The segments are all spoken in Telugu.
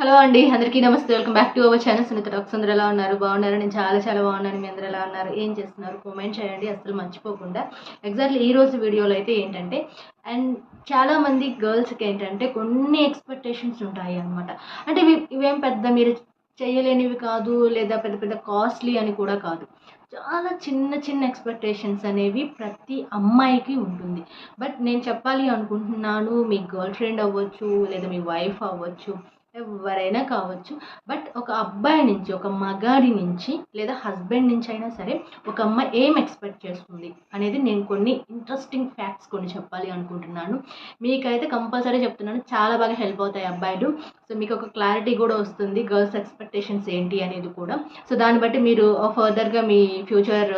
హలో అండి అందరికీ నమస్తే. Welcome back to our channel. Sunitha docs అందరూ ఎలా ఉన్నారు? బాగున్నారు? నేను చాలా చాలా బాగున్నాను. మీ అందరూ ఎలా ఉన్నారు? ఏం చేస్తున్నారు? కామెంట్ చేయండి. అసలు మర్చిపోకుండా. ఎగ్జాక్ట్లీ ఈ రోజు వీడియోలో అయితే ఏంటంటే అండ్ చాలామంది గర్ల్స్కి ఏంటంటే కొన్ని ఎక్స్పెక్టేషన్స్ ఉంటాయి అన్నమాట. అంటే ఇవి ఇవేం పెద్ద మీరు చేయలేనివి కాదు లేదా పెద్ద పెద్ద కాస్ట్లీ అని కూడా కాదు. చాలా చిన్న చిన్న ఎక్స్పెక్టేషన్స్ అనేవి ప్రతి అమ్మాయికి ఉంటుంది. బట్ నేను చెప్పాలి అనుకుంటున్నాను మీ గర్ల్ ఫ్రెండ్ అవ్వచ్చు లేదా మీ వైఫ్ అవ్వచ్చు ఎవరైనా కావచ్చు. బట్ ఒక అబ్బాయి నుంచి ఒక మగాడి నుంచి లేదా హస్బెండ్ నుంచి అయినా సరే ఒక అమ్మాయి ఏం ఎక్స్పెక్ట్ చేస్తుంది అనేది నేను కొన్ని ఇంట్రెస్టింగ్ ఫ్యాక్ట్స్ కొన్ని చెప్పాలి అనుకుంటున్నాను. మీకైతే కంపల్సరీ చెప్తున్నాను చాలా బాగా హెల్ప్ అవుతాయి అబ్బాయిలు. సో మీకు ఒక క్లారిటీ కూడా వస్తుంది గర్ల్స్ ఎక్స్పెక్టేషన్స్ ఏంటి అనేది కూడా. సో దాన్ని బట్టి మీరు ఫర్దర్గా మీ ఫ్యూచర్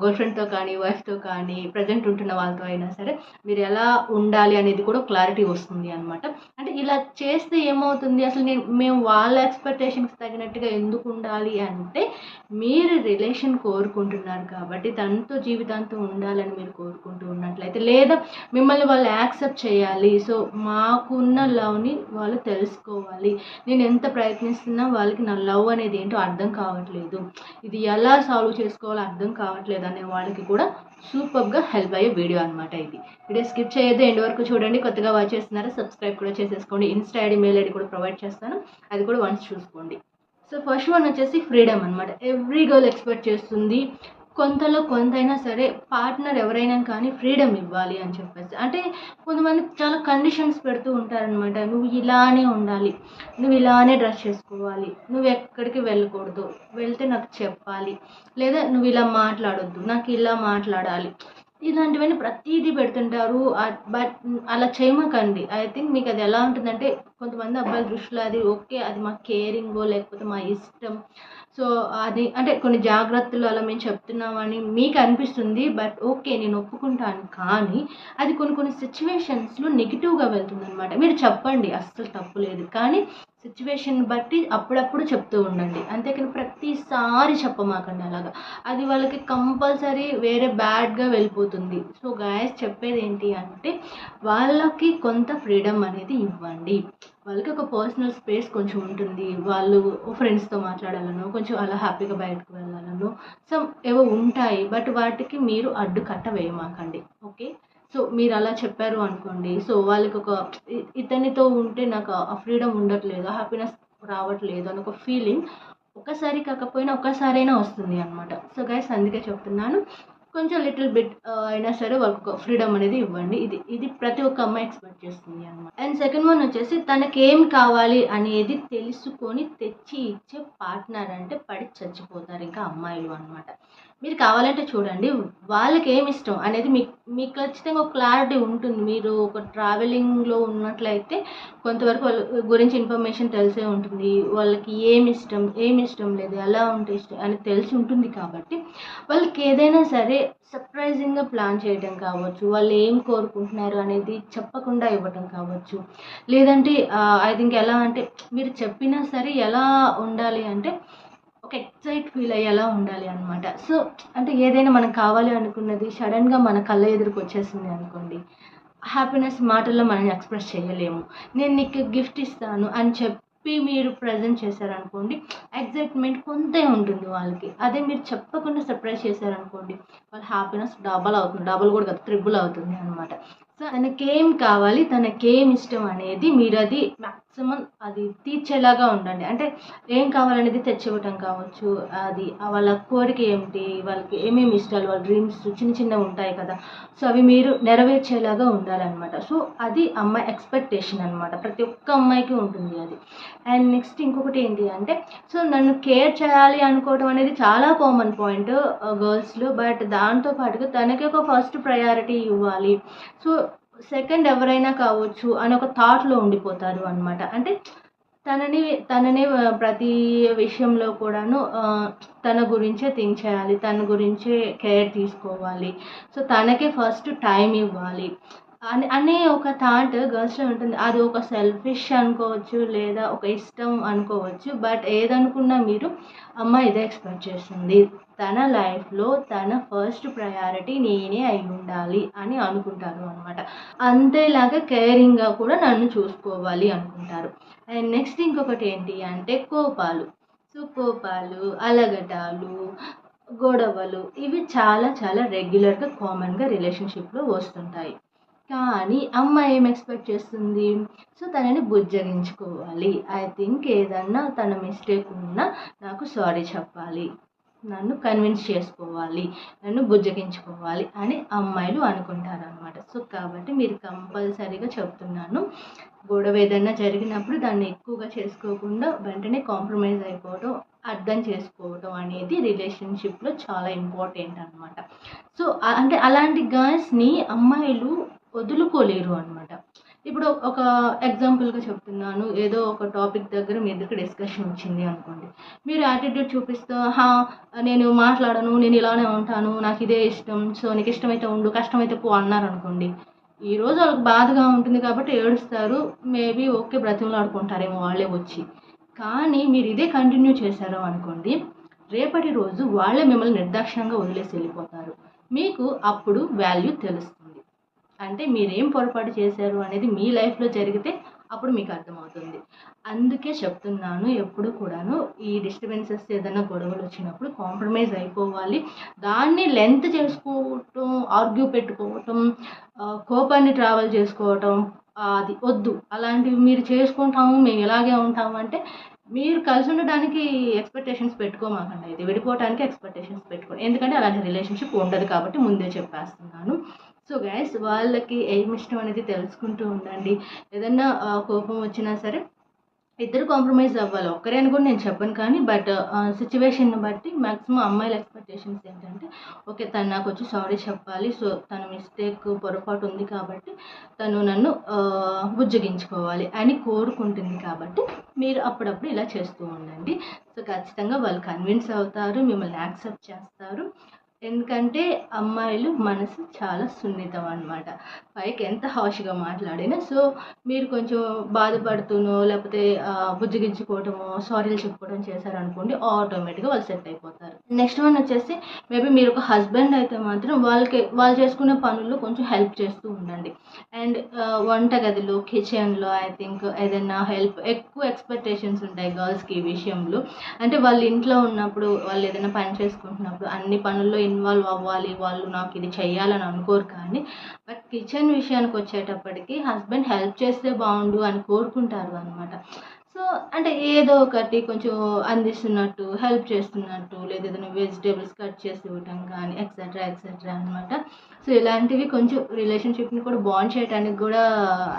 గర్ల్ ఫ్రెండ్తో కానీ వైఫ్తో కానీ ప్రజెంట్ ఉంటున్న వాళ్ళతో అయినా సరే మీరు ఎలా ఉండాలి అనేది కూడా క్లారిటీ వస్తుంది అనమాట అంటే ఇలా చేస్తే ఏమవుతుంది అసలు నేను మేము వాళ్ళ ఎక్స్పెక్టేషన్స్ తగినట్టుగా ఎందుకు ఉండాలి అంటే మీరు రిలేషన్ కోరుకుంటున్నారు కాబట్టి తనతో జీవితాంతం ఉండాలని మీరు కోరుకుంటూ ఉన్నట్లయితే లేదా మిమ్మల్ని వాళ్ళు యాక్సెప్ట్ చేయాలి. సో మాకున్న లవ్ని వాళ్ళు తెలుసుకోవాలి. నేను ఎంత ప్రయత్నిస్తున్నా వాళ్ళకి నా లవ్ అనేది ఏంటో అర్థం కావట్లేదు. ఇది ఎలా సాల్వ్ చేసుకోవాలో అర్థం కావట్లేదు అనే వాళ్ళకి కూడా సూపర్గా హెల్ప్ అయ్యే వీడియో అనమాట ఇది. వీడియో స్కిప్ చేయదు ఎండ్ వరకు చూడండి. కొత్తగా వాచ్ చేస్తున్నారా సబ్స్క్రైబ్ కూడా చేసేసుకోండి. ఇన్స్టా ఐడి మెయిల్ ఐడి కూడా ప్రొవైడ్ చేస్తాను. అది కూడా వన్స్ చూసుకోండి. సో ఫస్ట్ వన్ వచ్చేసి ఫ్రీడమ్ అనమాట ఎవ్రీ గర్ల్ ఎక్స్పెక్ట్ చేస్తుంది. కొంతలో కొంతైనా సరే పార్ట్నర్ ఎవరైనా కానీ ఫ్రీడమ్ ఇవ్వాలి అని చెప్పేసి. అంటే కొంతమంది చాలా కండిషన్స్ పెడుతూ ఉంటారనమాట నువ్వు ఇలానే ఉండాలి. నువ్వు ఇలానే డ్రెస్ చేసుకోవాలి. నువ్వు ఎక్కడికి వెళ్ళకూడదు. వెళ్తే నాకు చెప్పాలి. లేదా నువ్వు ఇలా మాట్లాడొద్దు. నాకు ఇలా మాట్లాడాలి. ఇలాంటివన్నీ ప్రతిదీ పెడుతుంటారు. బట్ అలా చేయమాకండి. ఐ థింక్ మీకు అది ఎలా ఉంటుందంటే కొంతమంది అబ్బాయిల దృష్టిలో అది ఓకే అది మా కేరింగో లేకపోతే మా ఇష్టం. సో అది అంటే కొన్ని జాగ్రత్తలు అలా మేము చెప్తున్నామని మీకు అనిపిస్తుంది బట్ ఓకే నేను ఒప్పుకుంటాను. కానీ అది కొన్ని కొన్ని సిచ్యువేషన్స్లో నెగిటివ్గా వెళ్తుంది అనమాట మీరు చెప్పండి అస్సలు తప్పు లేదు. కానీ సిచ్యువేషన్ బట్టి అప్పుడప్పుడు చెప్తూ ఉండండి. అంతేకాని ప్రతిసారి చెప్పమాకండి అలాగా. అది వాళ్ళకి కంపల్సరీ వేరే బ్యాడ్గా వెళ్ళిపోతుంది. సో గాయస్ చెప్పేది ఏంటి అంటే వాళ్ళకి కొంత ఫ్రీడమ్ అనేది ఇవ్వండి. వాళ్ళకి ఒక పర్సనల్ స్పేస్ కొంచెం ఉంటుంది. వాళ్ళు ఫ్రెండ్స్తో మాట్లాడాలనో కొంచెం అలా హ్యాపీగా బయటకు వెళ్ళాలనో సో ఏవో ఉంటాయి. బట్ వాటికి మీరు అడ్డు కట్ట వేయమాకండి. ఓకే? సో మీరు అలా చెప్పారు అనుకోండి. సో వాళ్ళకి ఒక ఇతనితో ఉంటే నాకు ఆ ఫ్రీడమ్ ఉండట్లేదు హ్యాపీనెస్ రావట్లేదు అని ఒక ఫీలింగ్ ఒకసారి కాకపోయినా ఒకసారైనా వస్తుంది అనమాట సో గైస్ అందుకే చెప్తున్నాను. కొంచెం లిటిల్ బిట్ అయినా సరే వాళ్ళకి ఫ్రీడమ్ అనేది ఇవ్వండి. ఇది ఇది ప్రతి ఒక్క అమ్మాయి ఎక్స్పెక్ట్ చేస్తుంది అనమాట అండ్ సెకండ్ వన్ వచ్చేసి తనకి ఏం కావాలి అనేది తెలుసుకొని తెచ్చి ఇచ్చే పార్ట్నర్ అంటే పడి చచ్చిపోతారు ఇంకా అమ్మాయిలు అనమాట మీరు కావాలంటే చూడండి వాళ్ళకి ఏమి ఇష్టం అనేది మీకు మీకు ఖచ్చితంగా ఒక క్లారిటీ ఉంటుంది. మీరు ఒక ట్రావెలింగ్లో ఉన్నట్లయితే కొంతవరకు వాళ్ళ గురించి ఇన్ఫర్మేషన్ తెలిసే ఉంటుంది. వాళ్ళకి ఏమి ఇష్టం ఏమి ఇష్టం లేదు ఎలా ఉంటే ఇష్టం అని తెలిసి ఉంటుంది కాబట్టి వాళ్ళకి ఏదైనా సరే సర్ప్రైజింగ్గా ప్లాన్ చేయడం కావచ్చు వాళ్ళు ఏం కోరుకుంటున్నారు అనేది చెప్పకుండా ఇవ్వటం కావచ్చు. లేదంటే ఐ థింక్ ఎలా అంటే మీరు చెప్పినా సరే ఎలా ఉండాలి అంటే ఒక ఎక్సైట్ ఫీల్ అయ్యేలా ఉండాలి అనమాట సో అంటే ఏదైనా మనం కావాలి అనుకున్నది సడన్గా మన కళ్ళ ఎదురుకు వచ్చేసింది అనుకోండి హ్యాపీనెస్ మాటల్లో మనం ఎక్స్ప్రెస్ చేయలేము. నేను నీకు గిఫ్ట్ ఇస్తాను అని చెప్పి మీరు ప్రజెంట్ చేశారనుకోండి ఎగ్జైట్మెంట్ కొంతే ఉంటుంది వాళ్ళకి. అదే మీరు చెప్పకుండా సర్ప్రైజ్ చేశారనుకోండి వాళ్ళ హ్యాపీనెస్ డబల్ అవుతుంది డబల్ కూడా కాదు ట్రిబుల్ అవుతుంది అనమాట సో తనకేం కావాలి తనకేం ఇష్టం అనేది మీరు అది మ్యాక్సిమం అది తీర్చేలాగా ఉండండి. అంటే ఏం కావాలనేది తెచ్చివ్వటం కావచ్చు అది వాళ్ళ కోరిక ఏమిటి వాళ్ళకి ఏమేమి ఇష్టాలు వాళ్ళ డ్రీమ్స్ చిన్న చిన్నవి ఉంటాయి కదా సో అవి మీరు నెరవేర్చేలాగా ఉండాలన్నమాట. సో అది అమ్మాయి ఎక్స్పెక్టేషన్ అనమాట ప్రతి ఒక్క అమ్మాయికి ఉంటుంది అది. అండ్ నెక్స్ట్ ఇంకొకటి ఏంటి అంటే సో నన్ను కేర్ చేయాలి అనుకోవడం అనేది చాలా కామన్ పాయింట్ గర్ల్స్లో బట్ దాంతో పాటుగా తనకి ఒక ఫస్ట్ ప్రయారిటీ ఇవ్వాలి. సో సెకండ్ ఎవరైనా కావచ్చు అని ఒక థాట్లో ఉండిపోతారు అనమాట అంటే తనని తనని uh, ప్రతి విషయంలో కూడాను uh, తన గురించే థింక్ చేయాలి తన గురించే కేర్ తీసుకోవాలి. సో తనకే ఫస్ట్ టైం ఇవ్వాలి. అని అనే ఒక థాట్ గర్ల్స్లో ఉంటుంది. అది ఒక సెల్ఫిష్ అనుకోవచ్చు లేదా ఒక ఇష్టం అనుకోవచ్చు. బట్ ఏదనుకున్నా మీరు అమ్మ ఇదే ఎక్స్పెక్ట్ చేస్తుంది. తన లైఫ్లో తన ఫస్ట్ ప్రయారిటీ నేనే అయి ఉండాలి అని అనుకుంటారు అనమాట అంతేలాగా కేరింగ్గా కూడా నన్ను చూసుకోవాలి అనుకుంటారు. అండ్ నెక్స్ట్ ఇంకొకటి ఏంటి అంటే కోపాలు. సో కోపాలు అలగటాలు గొడవలు ఇవి చాలా చాలా రెగ్యులర్గా కామన్గా రిలేషన్షిప్లో వస్తుంటాయి. కానీ అమ్మ ఏం ఎక్స్పెక్ట్ చేస్తుంది? సో తనని బుజ్జగించుకోవాలి. ఐ థింక్ ఏదన్నా తన మిస్టేక్ ఉన్నా నాకు సారీ చెప్పాలి. నన్ను కన్విన్స్ చేసుకోవాలి. నన్ను బుజ్జగించుకోవాలి అని అమ్మాయిలు అనుకుంటారు అనమాట సో కాబట్టి మీరు కంపల్సరీగా చెప్తున్నాను. గొడవ ఏదైనా జరిగినప్పుడు దాన్ని ఎక్కువగా చేసుకోకుండా వెంటనే కాంప్రమైజ్ అయిపోవడం అర్థం చేసుకోవడం అనేది రిలేషన్షిప్లో చాలా ఇంపార్టెంట్ అనమాట సో అంటే అలాంటి గర్ల్స్ని అమ్మాయిలు వదులుకోలేరు అనమాట ఇప్పుడు ఒక ఎగ్జాంపుల్గా చెప్తున్నాను. ఏదో ఒక టాపిక్ దగ్గర మీ దగ్గర డిస్కషన్ వచ్చింది అనుకోండి. మీరు యాటిట్యూడ్ చూపిస్తూ హా నేను మాట్లాడను నేను ఇలానే ఉంటాను నాకు ఇదే ఇష్టం సో నీకు ఇష్టమైతే ఉండు కష్టమైతే పో అన్నారు అనుకోండి. ఈ రోజు వాళ్ళకి బాధగా ఉంటుంది కాబట్టి ఏడుస్తారు. మేబీ ఓకే బ్రతిమలాడుకుంటారేమో వాళ్ళే వచ్చి. కానీ మీరు ఇదే కంటిన్యూ చేశారు అనుకోండి రేపటి రోజు వాళ్ళే మిమ్మల్ని నిర్దాక్షిణంగా వదిలేసి వెళ్ళిపోతారు. మీకు అప్పుడు వాల్యూ తెలుస్తుంది. అంటే మీరేం పొరపాటు చేశారు అనేది మీ లైఫ్లో జరిగితే అప్పుడు మీకు అర్థమవుతుంది. అందుకే చెప్తున్నాను ఎప్పుడు కూడాను ఈ డిస్టర్బెన్సెస్ ఏదైనా గొడవలు వచ్చినప్పుడు కాంప్రమైజ్ అయిపోవాలి. దాన్ని లెంత్ చేసుకోవటం ఆర్గ్యూ పెట్టుకోవటం కోపాన్ని ట్రావెల్ చేసుకోవటం అది వద్దు. అలాంటివి మీరు చేసుకుంటాము మేము ఇలాగే ఉంటాము అంటే మీరు కలిసి ఉండడానికి ఎక్స్పెక్టేషన్స్ పెట్టుకోమాకండి. అయితే విడిపోవడానికి ఎక్స్పెక్టేషన్స్ పెట్టుకోండి. ఎందుకంటే అలాంటి రిలేషన్షిప్ ఉండదు కాబట్టి ముందే చెప్పేస్తున్నాను. సో గైస్ వాళ్ళకి ఏం ఇష్టం అనేది తెలుసుకుంటూ ఉండండి. ఏదన్నా కోపం వచ్చినా సరే ఇద్దరు కాంప్రమైజ్ అవ్వాలి. ఒక్కరే అని కూడా నేను చెప్పను కానీ బట్ సిచ్యువేషన్ బట్టి మ్యాక్సిమం అమ్మాయిల ఎక్స్పెక్టేషన్స్ ఏంటంటే ఓకే తను నాకు వచ్చి సారీ చెప్పాలి. సో తన మిస్టేక్ పొరపాటు ఉంది కాబట్టి తను నన్ను ఉజ్జగించుకోవాలి బుజ్జగించుకోవాలి అని కోరుకుంటుంది కాబట్టి మీరు అప్పుడప్పుడు ఇలా చేస్తూ ఉండండి. సో ఖచ్చితంగా వాళ్ళు కన్విన్స్ అవుతారు మిమ్మల్ని యాక్సెప్ట్ చేస్తారు. ఎందుకంటే అమ్మాయిలు మనసు చాలా సున్నితం అనమాట పైకి ఎంత హాష్గా మాట్లాడినా సో మీరు కొంచెం బాధపడుతూనో లేకపోతే బుజ్జగించుకోవటమో సారీలు చెప్పుకోవడం చేశారనుకోండి ఆటోమేటిక్గా వాళ్ళు సెట్ అయిపోతారు. నెక్స్ట్ వన్ వచ్చేసి మేబీ మీరు ఒక హస్బెండ్ అయితే మాత్రం వాళ్ళకి వాళ్ళు చేసుకునే పనుల్లో కొంచెం హెల్ప్ చేస్తూ ఉండండి. అండ్ వంటగదిలో కిచెన్లో ఐ థింక్ ఏదైనా హెల్ప్ ఎక్కువ ఎక్స్పెక్టేషన్స్ ఉంటాయి గర్ల్స్కి ఈ విషయంలో. అంటే వాళ్ళు ఇంట్లో ఉన్నప్పుడు వాళ్ళు ఏదైనా పని చేసుకుంటున్నప్పుడు అన్ని పనుల్లో ఇన్వాల్వ్ అవ్వాలి వాళ్ళు నాకు ఇది చెయ్యాలని అనుకోరు కానీ బట్ కిచెన్ విషయానికి వచ్చేటప్పటికి హస్బెండ్ హెల్ప్ చేస్తే బాగుండు అని కోరుకుంటారు అనమాట సో అంటే ఏదో ఒకటి కొంచెం అందిస్తున్నట్టు హెల్ప్ చేస్తున్నట్టు లేదా ఏదైనా వెజిటేబుల్స్ కట్ చేసి ఇవ్వటం కానీ ఎక్సెట్రా ఎక్సెట్రా అనమాట సో ఇలాంటివి కొంచెం రిలేషన్షిప్ని కూడా బాండ్ చేయడానికి కూడా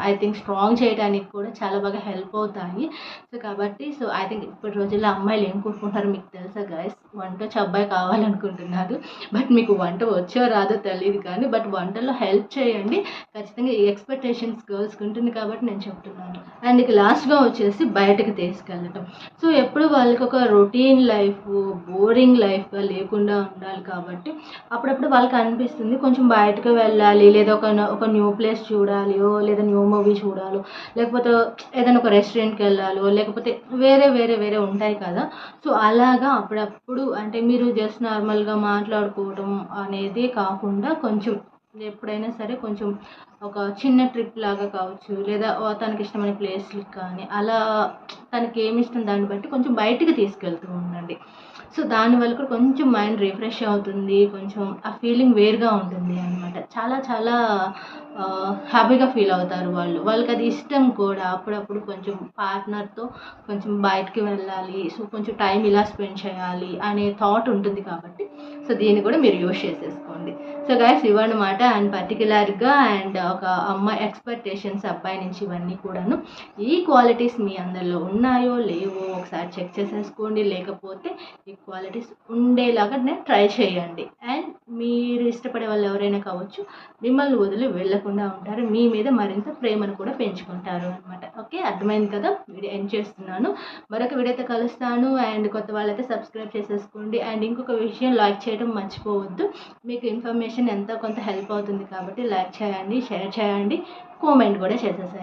ఐ థింక్ స్ట్రాంగ్ చేయడానికి కూడా చాలా బాగా హెల్ప్ అవుతాయి. సో కాబట్టి సో ఐ థింక్ ఇప్పటి రోజుల్లో అమ్మాయిలు ఏం కోరుకుంటారో మీకు తెలుసా గైస్ వంట చబ్బాయి అబ్బాయి కావాలనుకుంటున్నారు. బట్ మీకు వంట వచ్చో రాదో తెలియదు కానీ బట్ వంటలో హెల్ప్ చేయండి. ఖచ్చితంగా ఈ ఎక్స్పెక్టేషన్స్ గర్ల్స్కి ఉంటుంది కాబట్టి నేను చెప్తున్నాను. అండ్ ఇక లాస్ట్గా వచ్చేసి బయటకు తీసుకెళ్ళటం. సో ఎప్పుడు వాళ్ళకి ఒక రొటీన్ లైఫ్ బోరింగ్ లైఫ్గా లేకుండా ఉండాలి కాబట్టి అప్పుడప్పుడు వాళ్ళకి అనిపిస్తుంది కొంచెం బయటకు వెళ్ళాలి. లేదా ఒక ఒక న్యూ ప్లేస్ చూడాలియో లేదా న్యూ మూవీ చూడాలో. లేకపోతే ఏదైనా ఒక రెస్టారెంట్కి వెళ్ళాలో. లేకపోతే వేరే వేరే వేరే ఉంటాయి కదా. సో అలాగా అప్పుడప్పుడు అంటే మీరు జస్ట్ నార్మల్గా మాట్లాడుకోవడం అనేది కాకుండా కొంచెం ఎప్పుడైనా సరే కొంచెం ఒక చిన్న ట్రిప్ లాగా కావచ్చు లేదా తనకి ఇష్టమైన ప్లేస్లకి కానీ అలా తనకి ఏమి ఇష్టం దాన్ని బట్టి కొంచెం బయటికి తీసుకెళ్తూ ఉండండి. సో దానివల్ల కూడా కొంచెం మైండ్ రిఫ్రెష్ అవుతుంది కొంచెం ఆ ఫీలింగ్ వేరుగా ఉంటుంది అనమాట చాలా చాలా హ్యాపీగా ఫీల్ అవుతారు వాళ్ళు. వాళ్ళకి అది ఇష్టం కూడా. అప్పుడప్పుడు కొంచెం పార్ట్నర్తో కొంచెం బయటికి వెళ్ళాలి. సో కొంచెం టైం ఇలా స్పెండ్ చేయాలి అనే థాట్ ఉంటుంది కాబట్టి సో దీన్ని కూడా మీరు యూస్ చేసేసుకోండి. సో గైస్ ఇవన్నమాట అండ్ పర్టికులర్గా అండ్ ఒక అమ్మాయి ఎక్స్పెక్టేషన్స్ అబ్బాయి నుంచి ఇవన్నీ కూడాను ఈ క్వాలిటీస్ మీ అందరిలో ఉన్నాయో లేవో ఒకసారి చెక్ చేసేసుకోండి. లేకపోతే ఈ క్వాలిటీస్ ఉండేలాగా నేను ట్రై చేయండి. అండ్ మీరు ఇష్టపడే వాళ్ళు ఎవరైనా కావచ్చు మిమ్మల్ని వదిలి వెళ్ళ వెళ్ళకుండా ఉంటారు. మీ మీద మరింత ప్రేమను కూడా పెంచుకుంటారు అనమాట ఓకే? అర్థమైంది కదా? వీడియో ఎండ్ చేస్తున్నాను. మరొక వీడియోతో కలుస్తాను. అండ్ కొత్త వాళ్ళైతే సబ్స్క్రైబ్ చేసేసుకోండి. అండ్ ఇంకొక విషయం లైక్ చేయడం మర్చిపోవద్దు. మీకు ఇన్ఫర్మేషన్ ఎంతో కొంత హెల్ప్ అవుతుంది కాబట్టి లైక్ చేయండి షేర్ చేయండి. కామెంట్ కూడా చేసేసేయండి.